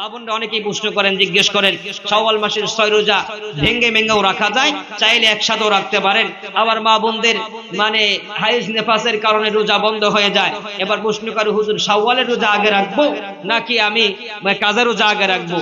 বাবনরা অনেকেই প্রশ্ন করেন, জিজ্ঞেস করেন, শাওয়াল মাসের ছয় রোজা ভেঙ্গে রাখা যায়? চাইলে একসাথেও রাখতে পারেন। আবার মা বোনদের মানে হাইজ নেফাসের কারণে রোজা বন্ধ হয়ে যায়। এবার প্রশ্ন করে, হুজুর, শাওয়ালের রোজা আগে রাখব নাকি আমি মানে রোজা আগে রাখব?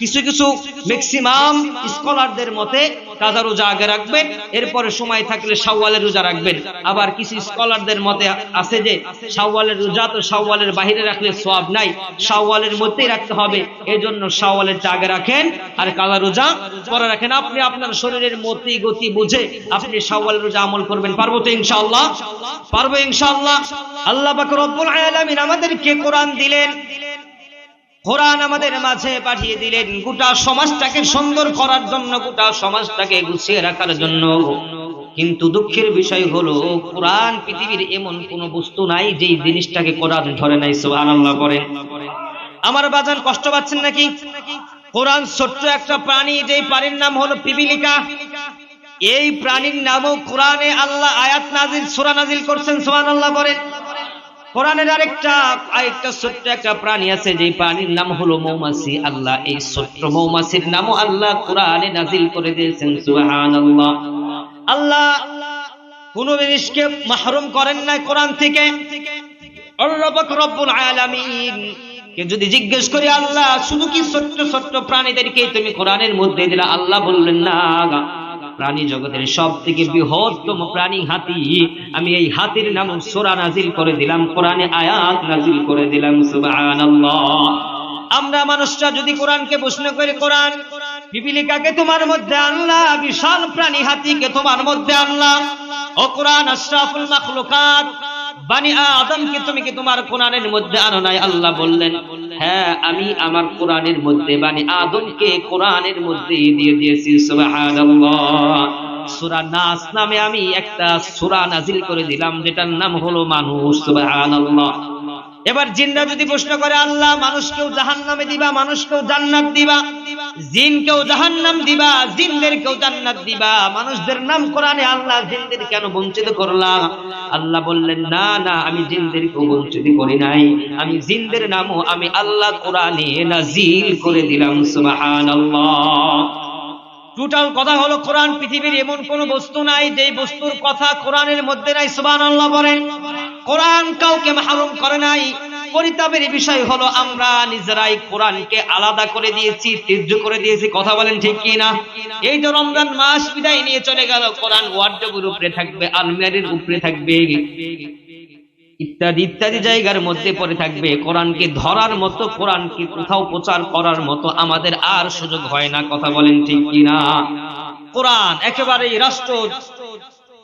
কিছু কিছু ম্যাক্সিমাম স্কলারদের মতে কাজা রোজা আগে রাখবেন, এরপরে সময় থাকলে শাওয়ালের রোজা রাখবেন। আবার কিছু স্কলারদের মতে আছে যে, শাওয়ালের রোজা তো শাওয়ালের বাহিরে রাখলে সব নাই। শাওয়ালের মধ্যেই রাখতে হবে। এজন্য শাওয়ালের আগে রাখেন আর কাজা রোজা পরে রাখেন। আপনি আপনার শরীরের মতি গতি বুঝে আপনি শাওয়ালের রোজা আমল করবেন। পারব তো ইনশাআল্লাহ? পারব ইনশাআল্লাহ? আল্লাহ পাক রব্বুল আলামিন আমাদেরকে কোরআন দিলেন। কোরআন আমাদের মাঝে পাঠিয়ে দিলেন। গোটা সমাজটাকে সুন্দর করার জন্য, গোটা সমাজটাকে গুছিয়ে রাখার জন্য। কিন্তু দুঃখের বিষয় হলো, কোরআন পৃথিবীর এমন কোন বস্তু নাই যেই জিনিসটাকে কোরআন ধরে নাই। সুবহানাল্লাহ করেন আমার বাজান কষ্ট পাচ্ছেন নাকি? কোরআন ছোট্ট একটা প্রাণী, যেই প্রাণীর নাম হলো পিপিলিকা। এই প্রাণীর নামও কোরআনে আল্লাহ আয়াত নাজিল, সূরা নাজিল করছেন, সুবহানাল্লাহ করেন কোরআনের আরেকটা আরেকটা ছোট্ট একটা প্রাণী আছে, যেই প্রাণীর নাম হলো মৌমাছি। আল্লাহ এই ছোট্ট মৌমাছির নামও আল্লাহ কোরআনে নাজিল করে দিয়েছেন, সুবহানাল্লাহ। আল্লাহ আল্লাহ কোন জিনিসকে মাহরুম করেন না কোরআন থেকে। আল্লাহ পাক রব্বুল আলামিন যদি জিজ্ঞেস করি, আল্লাহ, শুধু কি ছোট্ট ছোট্ট প্রাণীদেরকে তুমি কোরআনের মধ্যে দিলা? আল্লাহ বললেন, না প্রাণী জগতের সব থেকে বৃহত্তম প্রাণী হাতি। আমি এই হাতির নাম সোরা নাজিল করে দিলাম, কোরআনে আয়াত নাজিল করে দিলাম আমরা মানুষরা যদি কোরআনকে প্রশ্ন করে, কোরআন পিপিলিকাকে তোমার মধ্যে আনলা? বিশাল প্রাণী হাতিকে তোমার মধ্যে আনলা? ও কোরআন আশরাফুল মাখলুকাত বানি আদমকে তুমি কি তোমার কোরআনের মধ্যে আনো নাই? আল্লাহ বললেন হ্যাঁ আমি আমার কোরআনের মধ্যে, বানি আদমকে কোরআনের মধ্যে দিয়ে দিয়েছি আমি একটা সূরা নাজিল করে দিলাম, যেটার নাম হলো মানুষ এবার জিনরা যদি প্রশ্ন করে, আল্লাহ মানুষকেও জাহান্নামে দিবা, মানুষকেও জান্নাত দিবা, জিনকেও জাহান্নাম দিবা, জিনদেরকেও জান্নাত দিবা, মানুষদের নাম কোরআনে আল্লাহ জিনদের কেন বঞ্চিত করলাম আল্লাহ বললেন, না না, আমি জিনদেরকেও বঞ্চিত করি নাই। আমি জিনদের নামও আমি আল্লাহ কোরআনে নাজিল করে দিলাম, সুবহানাল্লাহ। টোটাল কথা হলো, কোরআন পৃথিবীর এমন কোন বস্তু নাই যে বস্তুর কথা কোরআনের মধ্যে নাই, সুবহানাল্লাহ বলেন। কোরআন কাউকে মাহরুম করে নাই। পরিতাপের বিষয় হলো আমরা নিজেরাই কোরআনকে আলাদা করে দিয়েছি তীর্য করে দিয়েছি। কথা বলেন ঠিক কি না এই যে রমজান মাস বিদায় নিয়ে চলে গেল, কোরআন ওয়ার্ডের উপরে থাকবে আলমিয়ারির উপরে থাকবে। ইত্যাদি ইত্যাদি জায়গার মধ্যে পড়ে থাকবে। কোরআনকে ধরার মতো, কোরআনকে কোথাও প্রচার করার মতো আমাদের আর সুযোগ হয় না। কথা বলেন ঠিক কি না কোরআন একেবারেই রাষ্ট্র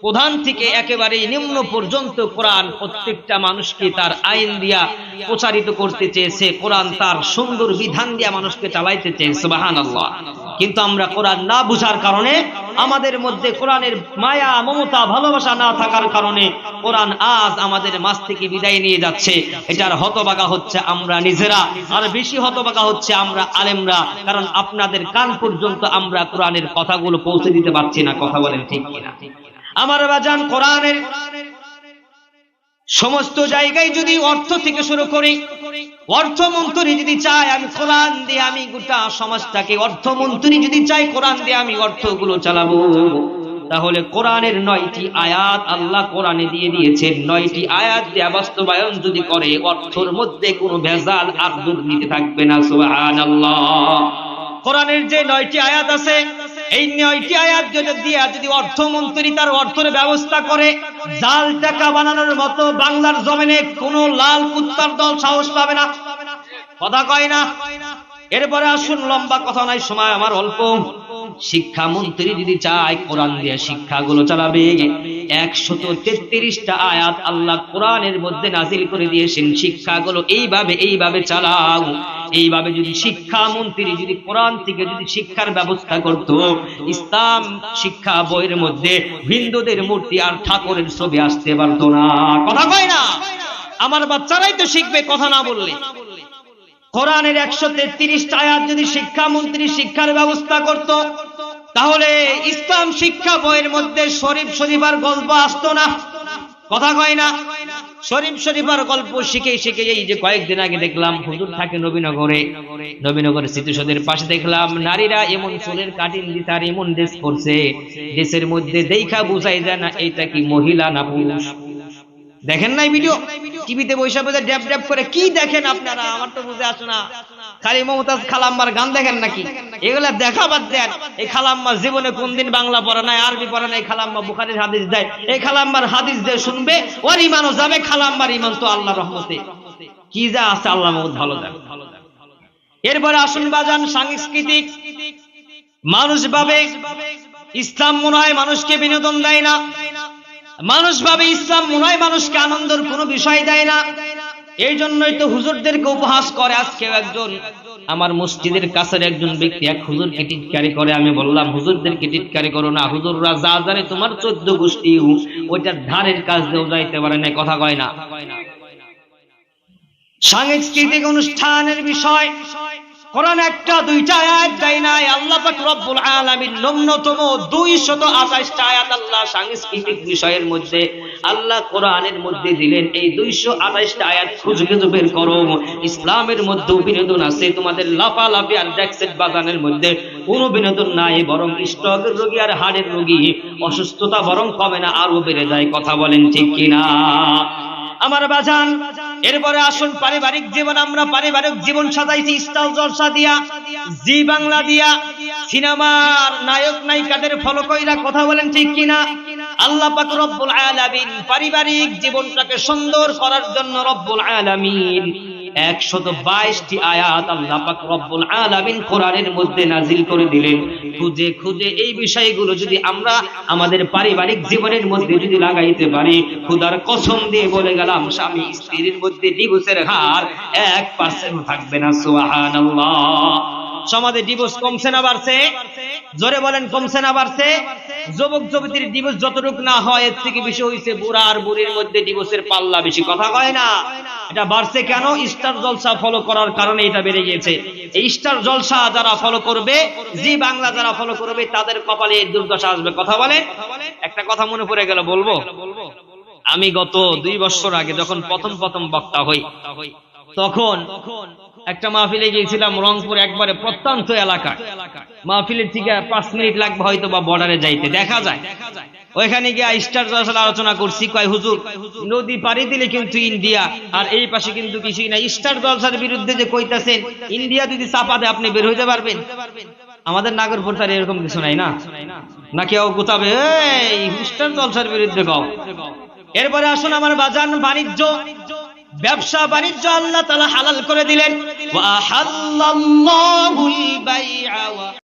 প্রধান থেকে একেবারে নিম্ন পর্যন্ত কোরআন প্রত্যেকটা মানুষকে তার আইন দিয়া প্রচারিত করতে চেয়েছে। কোরআন তার সুন্দর বিধান দিয়া মানুষকে চালাইতে চেয়েছে সুবাহান আল্লাহ কিন্তু আমরা কোরআন না বুঝার কারণে, আমাদের মধ্যে কোরআনের মায়া, মমতা, ভালোবাসা না থাকার কারণে কোরআন আজ আমাদের মাছ থেকে বিদায় নিয়ে যাচ্ছে। এটার হতবাগা হচ্ছে আমরা নিজেরা, আর বেশি হতবাগা হচ্ছে আমরা আলেমরা, কারণ আপনাদের কান পর্যন্ত আমরা কোরআনের কথাগুলো পৌঁছে দিতে পারছি না। কথা বলেন ঠিক কিনা? আমার বাজান কোরআনের সমস্ত জায়গায় যদি অর্থ থেকে শুরু করি অর্থমন্ত্রী যদি চায় আমি কোরআন দিয়ে আমি গোটা সমাজটাকে অর্থমন্ত্রী যদি চাই কোরআন দিয়ে আমি অর্থগুলো চালাবো। তাহলে কোরআনের নয়টি আয়াত আল্লাহ কোরআনে দিয়ে দিয়েছেন। নয়টি আয়াত দিয়ে বাস্তবায়ন যদি করে, অর্থর মধ্যে কোনো ভেজাল আর দুর্নীতি থাকবে না, সুবহানাল্লাহ। কোরআনের যে নয়টি আয়াত আছে এই নয়টি আয়াত যদি দিয়া, যদি অর্থমন্ত্রী তার অর্থের ব্যবস্থা করে, জাল টাকা বানানোর মতো বাংলার জমিনে কোন লাল কুত্তার দল সাহস পাবে না। কথা কয় না। এরপরে আসুন, লম্বা কথা নাই, সময় আমার অল্প। শিক্ষামন্ত্রী যদি চায় কোরআন দিয়ে শিক্ষাগুলো চালাবে। একশত তেত্রিশটা আয়াত আল্লাহ কোরআনের মধ্যে নাজিল করে দিয়েছেন, শিক্ষাগুলো এইভাবে এইভাবে চালাও। এইভাবে যদি শিক্ষামন্ত্রী যদি কোরআন থেকে যদি শিক্ষার ব্যবস্থা করত, ইসলাম শিক্ষা বইয়ের মধ্যে হিন্দুদের মূর্তি আর ঠাকুরের ছবি আসতে পারতো না। কথা কয় না? আমার বাচ্চারাই তো শিখবে, কথা না বললে। কোরআনের একশো তেত্রিশটা আয়াত যদি শিক্ষামন্ত্রী শিক্ষার ব্যবস্থা করত, তাহলে ইসলাম শিক্ষা বইয়ের মধ্যে শরীফ শরীফার গল্প আসতো না। কথা কয় না? শরীফ শরীফার গল্প শিখে শিখে এই যে কয়েকদিন আগে দেখলাম, হুজুর থাকে নবীনগরে। নবীনগরে স্মৃতিসৌধের পাশে দেখলাম, নারীরা এমন চুলের কাটিং দিতে আর এমন ড্রেস করছে ড্রেসের মধ্যে দেখা বুঝাই যায় না এইটা কি মহিলা না পুরুষ। দেখেন নাই ভিডিও টিভিতে বৈশা বসে ড্যাপ ড্যাপ করে, কি দেখেন আপনারা? আমার তো বুঝে আসে না। খালি মমতাজ খালাম্মার গান দেখেন নাকি? এগুলা দেখা বাদ দেন। এই খালাম্মা জীবনে কোনদিন বাংলা পড়া নাই, আরবি পড়া নাই, খালাম্মা বুখারির হাদিস দেয়। এই খালাম্মার হাদিস দিয়ে শুনবে ওর ইমানও যাবে, খালাম্মার ইমান তো আল্লাহ রহমতে। কি যা আছে আল্লাহ মহম্মদ ভালো দেন এরপরে আসুন বাজান সাংস্কৃতিক। মানুষ ভাবে ইসলাম মনে হয় মানুষকে বিনোদন দেয় না। মানুষ ভাবে ইসলাম মনে হয় মানুষকে আনন্দের কোনো বিষয় দেয় না। এই জন্যই তো হুজুরদেরকে উপহাস করে আজকে একজন। আমার মসজিদের কাছের একজন ব্যক্তি এক হুজুরকে টিটকারি করে, আমি বললাম, হুজুরদেরকে টিটকারি করো না। হুজুররা যা জানে তোমার চোদ্দ গোষ্ঠী ওইটার ধারের কাজ দিয়েও যাইতে পারে না কথা কয় না। সাংস্কৃতিক অনুষ্ঠানের বিষয় কোরআন একটা, দুইটা আয়াত দেয় নাই। আল্লাহ পাক রব্বুল আলামিন ন্যূনতম 228টা আয়াত আল্লাহ সাংস্কৃতিক বিষয়ের মধ্যে, আল্লাহ কোরআনের মধ্যে দিলেন। এই 228টা আয়াত খুঁজে খুঁজে বের করো। ইসলামের মধ্যে বিনোদন আছে, তোমাদের লাফালাফি আর ড্যাক্সেট বাগানের মধ্যে। কোনো বিনোদন নাই, বরং স্ট্রোকের রোগী আর হাড়ের রোগী। অসুস্থতা বরং কমে না আরও বেড়ে যায়। কথা বলেন ঠিক কিনা? আমার বাজান, এরপরে আসুন পারিবারিক জীবন, আমরা পারিবারিক জীবন সাজাইছি স্টাল জলসা দিয়া, জি বাংলা দিয়া, সিনেমার নায়ক নায়িকাদের ফলো কইরা কথা বলেন ঠিক কিনা? আল্লাহ পাক রব্বুল আলামিন পারিবারিক জীবনটাকে সুন্দর করার জন্য রব্বুল আলামিন একশত বাইশটি আয়াত আল্লাহ পাক রব্বুল আলামিন কোরআনের মধ্যে করে দিলেন। খুঁজে খুঁজে এই বিষয়গুলো যদি আমরা আমাদের পারিবারিক জীবনের মধ্যে যদি লাগাইতে পারি, খুদার কসম দিয়ে বলে গেলাম, স্বামী স্ত্রীর মধ্যে ডিভোর্সের হার থাকবে না, সুবহানাল্লাহ। সমাজে ডিভোর্স কমছে না বাড়ছে? জোরে বলেন, কমছে না বাড়ছে? যুবক যুবতীর ডিভোর্স যতটুক না হয়, এর থেকে বেশি হয়েছে বুড়া আর বুড়ির মধ্যে ডিভোর্সের পাল্লা, বেশি কথা কয় না। এটা বাড়ছে কেন? স্টার জলসা ফলো করার কারণে এটা বেড়ে গেছে এই স্টার জলসা যারা ফলো করবে, জি বাংলা যারা ফলো করবে, তাদের কপালে এই দুর্দশা আসবে। কথা বলেন? একটা কথা মনে পড়ে গেল, বলব? আমি গত দুই বছর আগে যখন প্রথম প্রথম বক্তা হই, তখন একটা মাহফিলে গিয়েছিলাম রংপুর একবারে প্রত্যন্ত এলাকা মাহফিলের থেকে পাঁচ মিনিট লাগবে হয়তো বা বর্ডারে যাইতে, দেখা যায়। ওইখানে গিয়ে স্টার জলসার আলোচনা করছি, কয়, হুজুর, নদী পাড়ি দিলে কিন্তু ইন্ডিয়া, আর এই পাশে কিন্তু কিছুই না স্টার জলসার বিরুদ্ধে যে কইতাছেন, ইন্ডিয়া যদি চাপা দেয়, আপনি বের হইতে পারবেন। আমাদের নাগরপুর তার এরকম কিছু নাই না? না কেউ গোতাবে এই স্টার জলসার বিরুদ্ধে গাও এরপরে আসুন আমার বাজার বাণিজ্য। ব্যবসা বাণিজ্য আল্লাহ তালা হালাল করে দিলেন।